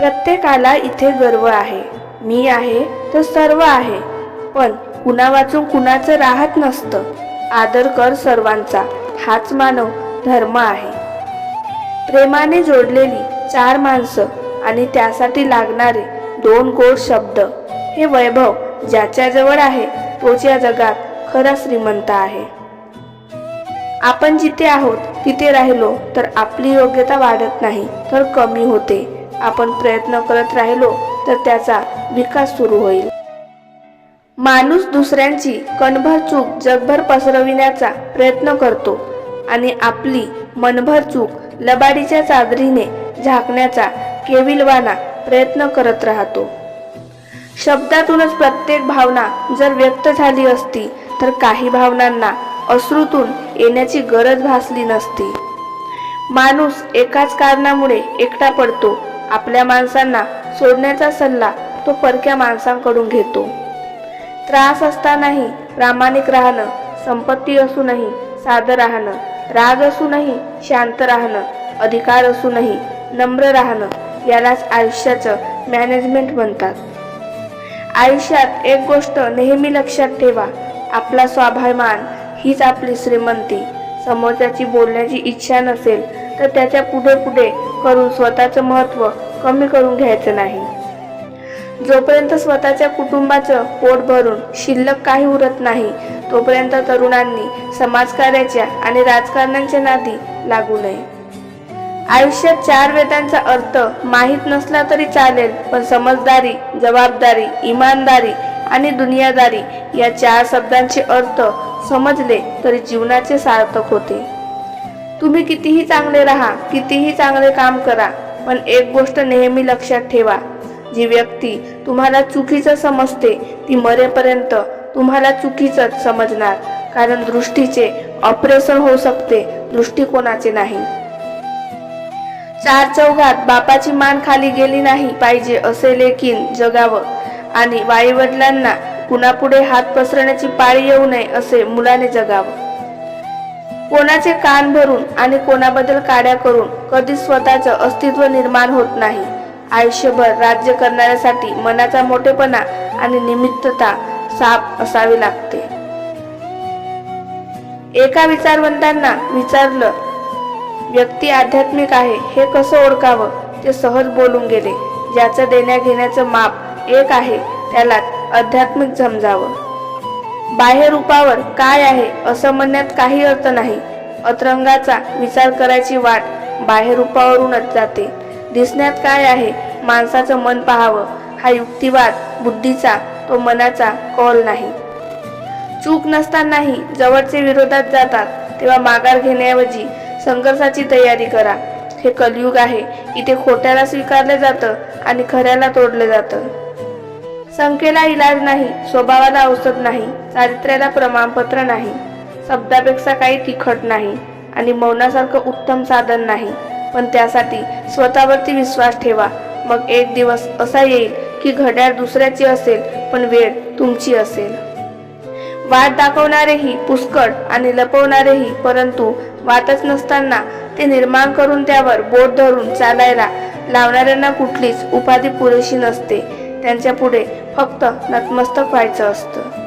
प्रत्येकाला इथे गर्व आहे. मी आहे तर सर्व आहे. पण कुणा वाचून कुणाचं राहत नसतं. आदर कर सर्वांचा. हाच मानव धर्म आहे. प्रेमाने जोडलेली चार माणसं आणि त्यासाठी लागणारे दोन गोड शब्द. हे वैभव ज्याच्याजवळ आहे तोच या जगात खरा श्रीमंत आहे. आपण जिथे आहोत तिथे राहिलो तर आपली योग्यता वाढत नाही तर कमी होते. आपण प्रयत्न करत राहिलो तर त्याचा विकास सुरू होईल. माणूस दुसऱ्यांची कणभर चूक जगभर पसरविण्याचा प्रयत्न करतो आणि आपली मनभर चूक लबाडीच्या चादरीने झाकण्याचा केविलवाना प्रयत्न करत राहतो. शब्दातूनच प्रत्येक भावना जर व्यक्त झाली असती तर काही भावनांना अश्रूतून येण्याची गरज भासली नसती. माणूस एकाच कारणामुळे एकटा पडतो आपल्या माणसांना सोडण्याचा सल्ला तो परक्या माणसांकडून घेतो. त्रास असतानाही प्रामाणिक राहणं संपत्ती असूनही साधं राहणं राग असूनही शांत राहणं अधिकार असूनही नम्र राहणं यालाच आयुष्याचं मॅनेजमेंट म्हणतात. आयुष्यात एक गोष्ट नेहमी लक्षात ठेवा आपला स्वाभिमान हीच आपली श्रीमंती. समोरच्याची बोलण्याची इच्छा नसेल तर त्याच्या पुढे पुढे करून स्वतःचं महत्त्व कमी करून घ्यायचं नाही. जोपर्यंत स्वतःच्या कुटुंबाचं पोट भरून शिल्लक काही उरत नाही तोपर्यंत तरुणांनी समाजकार्याच्या आणि राजकारण्यांच्या नादी लागू नये. आयुष्यात चार वेदांचा अर्थ माहीत नसला तरी चालेल पण समजदारी जबाबदारी इमानदारी आणि दुनियादारी या चार शब्दांचे अर्थ समजले तरी जीवनाचे सार्थक होते. तुम्ही कितीही चांगले राहा कितीही चांगले काम करा पण एक गोष्ट नेहमी लक्षात ठेवा. जी व्यक्ती तुम्हाला चुकीचं समजते ती मरेपर्यंत तुम्हाला चुकीचंच समजणार कारण दृष्टीचे ऑपरेशन होऊ शकते दृष्टिकोनाचे नाही. चार चौघात बापाची मान खाली गेली नाही पाहिजे असे लेखीन जगावं आणि वाईवडिलांना कुणापुढे हात पसरण्याची पाळी येऊ नये असे मुलाने जगावं. कोणाचे कान भरून आणि कोणाबद्दल काड्या करून कधीच स्वतःचं अस्तित्व निर्माण होत नाही. आयुष्यभर राज्य करणाऱ्यासाठी मनाचा मोठेपणा आणि निमित्तता साप असावी लागते. एका विचारवंतांना विचारलं व्यक्ती आध्यात्मिक आहे हे कसं ओळखावं? ते सहज बोलून गेले ज्याचं देण्या घेण्याचं माप एक आहे त्याला आध्यात्मिक समजावं. बाह्यरूपावर काय आहे असं म्हणण्यात काही अर्थ नाही. अतरंगाचा विचार करायची वाट बाह्यरूपावरूनच जाते. दिसण्यात काय आहे? माणसाचं मन पाहावं. हा युक्तिवाद बुद्धीचा तो मनाचा कौल नाही. चूक नसतानाही जवळचे विरोधात जातात. तेव्हा माघार घेण्याऐवजी संघर्षाची तयारी करा. हे कलयुग आहे. इथे खोट्याला स्वीकारलं जातं आणि खऱ्याला तोडलं जातं. संख्येला इलाज नाही स्वभावाला औषध नाही चारित्र्याला प्रमाणपत्र नाही शब्दापेक्षा काही तिखट नाही आणि मौनासारखं उत्तम साधन नाही. पण त्यासाठी स्वतःवरती विश्वास ठेवा. मग एक दिवस असा येईल की घड्याळ दुसऱ्याची असेल पण वेळ तुमची असेल. वाट दाखवणारेही पुष्कळ आणि लपवणारेही परंतु वाटच नसताना ते निर्माण करून त्यावर बोट धरून चालायला लावणाऱ्यांना कुठलीच उपाधी पुरेशी नसते. त्यांच्या पुढे फक्त नतमस्तक व्हायचं असतं.